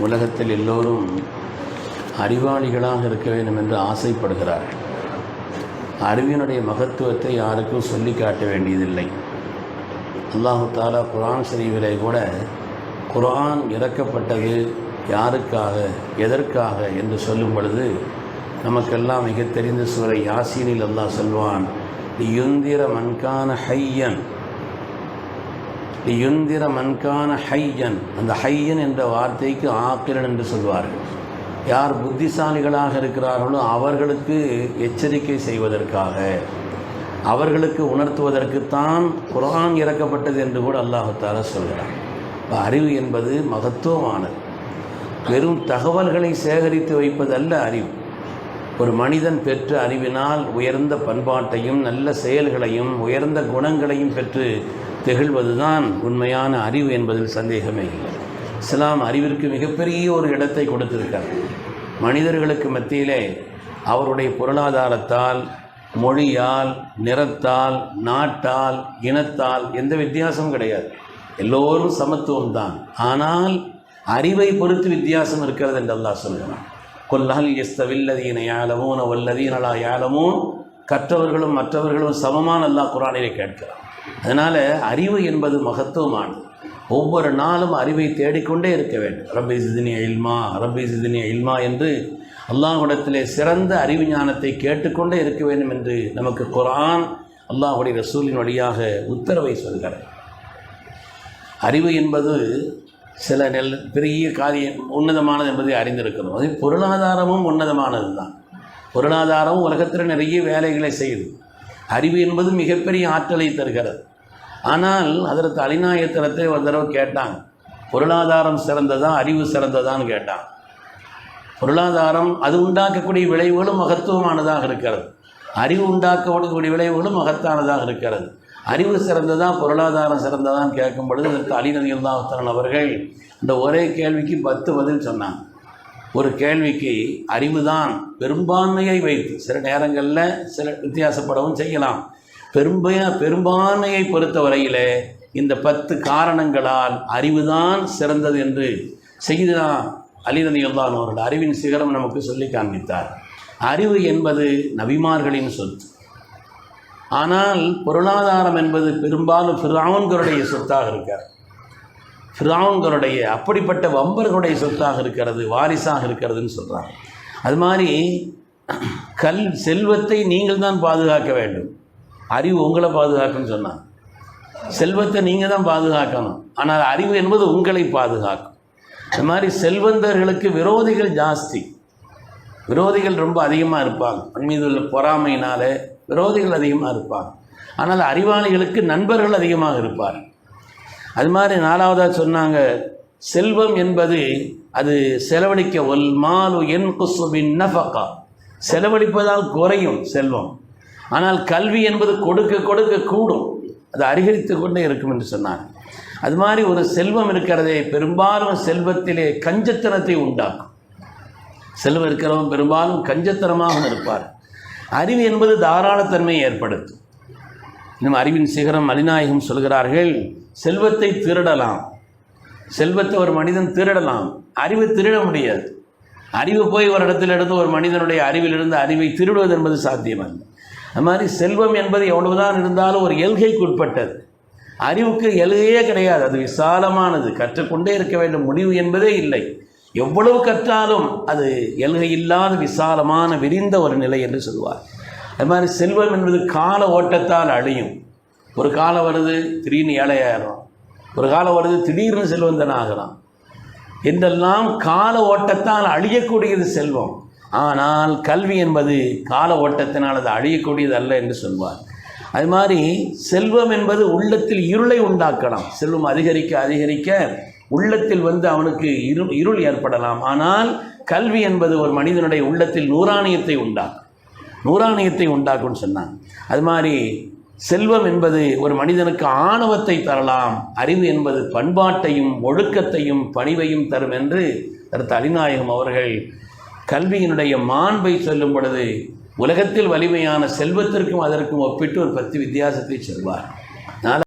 உலகத்தில் எல்லோரும் அறிவாளிகளாக இருக்க வேண்டும் என்று ஆசைப்படுகிறார்கள் அறிவினுடைய மகத்துவத்தை யாருக்கும் சொல்லி காட்ட வேண்டியதில்லை. அல்லாஹு தாலா குரான் ஷரீஃபிலே கூட குரான் இறக்கப்பட்டது யாருக்காக எதற்காக என்று சொல்லும் பொழுது நமக்கெல்லாம் மிக தெரிந்த சூரை யாசீனில் அல்லாஹ் சொல்வான் யுந்திர மன்கான ஹையன் யுந்திர மன்கான ஹையன். அந்த ஹையன் என்ற வார்த்தைக்கு ஆக்கிரன் என்று சொல்வார்கள். யார் புத்திசாலிகளாக இருக்கிறார்களோ அவர்களுக்கு எச்சரிக்கை செய்வதற்காக அவர்களுக்கு உணர்த்துவதற்குத்தான் குரான் இறக்கப்பட்டது என்று கூட அல்லாஹால சொல்கிறார் இப்போ அறிவு என்பது மகத்துவமானது. வெறும் தகவல்களை சேகரித்து வைப்பதல்ல அறிவு. ஒரு மனிதன் பெற்ற அறிவினால் உயர்ந்த பண்பாட்டையும் நல்ல செயல்களையும் உயர்ந்த குணங்களையும் பெற்று திகழ்வதுதான் உண்மையான அறிவு என்பதில் சந்தேகமே இல்லை. இஸ்லாம் அறிவிற்கு மிகப்பெரிய ஒரு இடத்தை கொடுத்திருக்கார் மனிதர்களுக்கு மத்தியிலே அவருடைய பொருளாதாரத்தால் மொழியால் நிறத்தால் நாட்டால் இனத்தால் எந்த வித்தியாசமும் கிடையாது. எல்லோரும் சமத்துவம் தான். ஆனால் அறிவை பொறுத்து வித்தியாசம் இருக்கிறது என்று அல்லாஹ் சொல்கிறான். கொல்லஹல் எஸ்தவில்லதீன யாலமூன வல்லதீனலா யாழமோ கற்றவர்களும் மற்றவர்களும் சமமான அல்லாஹ் குரானிலே கேட்கிறான். அதனால் அறிவு என்பது மகத்துவமானது. ஒவ்வொரு நாளும் அறிவை தேடிக்கொண்டே இருக்க வேண்டும். ரப்பி சிதினி இல்மா ரப்பி சிதினி இல்மா என்று அல்லாஹுடத்திலே சிறந்த அறிவு ஞானத்தை கேட்டுக்கொண்டே இருக்க வேண்டும் என்று நமக்கு குரான் அல்லாஹுடைய ரசூலின் வழியாக உத்தரவை சொல்கிறார் அறிவு என்பது சில நெல் பெரிய காரியம் உன்னதமானது என்பதை அறிந்திருக்கிறோம். அது பொருளாதாரமும் உன்னதமானது தான் பொருளாதாரமும் உலகத்தில் நிறைய வேலைகளை செய்யுது. அறிவு என்பது மிகப்பெரிய ஆற்றலை தருகிறது. ஆனால் அதற்கு அலிநாயத்திரத்தை ஒரு தடவை கேட்டாங்க பொருளாதாரம் சிறந்ததா அறிவு சிறந்ததான்னு கேட்டான். பொருளாதாரம் அது உண்டாக்கக்கூடிய விளைவுகளும் மகத்துவமானதாக இருக்கிறது. அறிவு உண்டாக்கக்கூடிய விளைவுகளும் மகத்தானதாக இருக்கிறது. அறிவு சிறந்ததா பொருளாதாரம் சிறந்ததான்னு கேட்கும் பொழுது அதற்கு அலிநதியுல்லாத்தரன் அவர்கள் இந்த ஒரே கேள்விக்கு பத்து பதில் சொன்னாங்க. ஒரு கேள்விக்கு அறிவு தான் பெரும்பான்மையை வைத்து சில நேரங்களில் சில வித்தியாசப்படவும் செய்யலாம். பெரும்பையா பெரும்பான்மையை பொறுத்தவரையிலே இந்த பத்து காரணங்களால் அறிவுதான் சிறந்தது என்று செய்தா அலிநதியுல்லான் அவர்கள் அறிவின் சிகரம் நமக்கு சொல்லி காண்பித்தார். அறிவு என்பது நபிமார்களின் சொத்து ஆனால் பொருளாதாரம் என்பது பெரும்பாலும் பிராவன்களுடைய சொத்தாக இருக்கார். ஃபிராவுன்களுடைய அப்படிப்பட்ட வம்பர்களுடைய சொத்தாக இருக்கிறது வாரிசாக இருக்கிறதுன்னு சொல்கிறாங்க அது மாதிரி கல் செல்வத்தை நீங்கள் தான் பாதுகாக்க வேண்டும். அறிவு உங்களை பாதுகாக்குன்னு சொன்னாங்க. செல்வத்தை நீங்கள் தான் பாதுகாக்கணும். ஆனால் அறிவு என்பது உங்களை பாதுகாக்கும். அது மாதிரி செல்வந்தர்களுக்கு விரோதிகள் ஜாஸ்தி. விரோதிகள் ரொம்ப அதிகமாக இருப்பாங்க. அவன் மீது உள்ள பொறாமையினால் விரோதிகள் அதிகமாக இருப்பாங்க. ஆனால் அறிவாளிகளுக்கு நண்பர்கள் அதிகமாக இருப்பார் அது மாதிரி நாலாவதாக சொன்னாங்க செல்வம் என்பது அது செலவழிக்க ஒல் மாலு என் குசுபின் நஃபக்கா செலவழிப்பதால் குறையும் செல்வம். ஆனால் கல்வி என்பது கொடுக்க கொடுக்க கூடும். அது அதிகரித்து கொண்டே இருக்கும் என்று சொன்னாங்க அது மாதிரி ஒரு செல்வம் இருக்கிறதே பெரும்பாலும் செல்வத்திலே கஞ்சத்தனத்தை உண்டாக்கும். செல்வம் இருக்கிறவன் பெரும்பாலும் கஞ்சத்தனமாக இருப்பார். அறிவு என்பது தாராளத்தன்மையை ஏற்படுத்தும். நம் அறிவின் சிகரம் அலிநாயகம் சொல்கிறார்கள் செல்வத்தை திருடலாம். செல்வத்தை ஒரு மனிதன் திருடலாம். அறிவு திருட முடியாது. அறிவு போய் ஒரு இடத்துல இருந்து ஒரு மனிதனுடைய அறிவிலிருந்து அறிவை திருடுவது என்பது சாத்தியமல்ல. அது மாதிரி செல்வம் என்பது எவ்வளவுதான் இருந்தாலும் ஒரு எல்கைக்குட்பட்டது அறிவுக்கு எல்கையே கிடையாது. அது விசாலமானது. கற்றுக்கொண்டே இருக்க வேண்டும். முடிவு என்பதே இல்லை. எவ்வளவு கற்றாலும் அது எல்கை இல்லாத விசாலமான விரிந்த ஒரு நிலை என்று சொல்வார் அது மாதிரி செல்வம் என்பது கால ஓட்டத்தால் அழியும். ஒரு காலம் வருது திடீர்னு ஏழையாயிரும். ஒரு காலம் வருது திடீர்னு செல்வந்தன் ஆகலாம் என்றெல்லாம் கால ஓட்டத்தால் அழியக்கூடியது செல்வம். ஆனால் கல்வி என்பது கால ஓட்டத்தினால் அது அழியக்கூடியது அல்ல என்று சொல்வார். அது மாதிரி செல்வம் என்பது உள்ளத்தில் இருளை உண்டாக்கலாம். செல்வம் அதிகரிக்க அதிகரிக்க உள்ளத்தில் வந்து அவனுக்கு இருள் இருள் ஏற்படலாம். ஆனால் கல்வி என்பது ஒரு மனிதனுடைய உள்ளத்தில் நூறாணியத்தை உண்டாக்கும். நூறாணியத்தை உண்டாக்கும்னு சொன்னான் அது மாதிரி செல்வம் என்பது ஒரு மனிதனுக்கு ஆணவத்தை தரலாம் அறிவு என்பது பண்பாட்டையும் ஒழுக்கத்தையும் பணிவையும் தரும் என்று கருத்து அலிநாயகம் அவர்கள் கல்வியினுடைய மாண்பை சொல்லும் பொழுது உலகத்தில் வலிமையான செல்வத்திற்கும் அதற்கும் ஒப்பிட்டு ஒரு பத்து வித்தியாசத்தை சொல்வார்.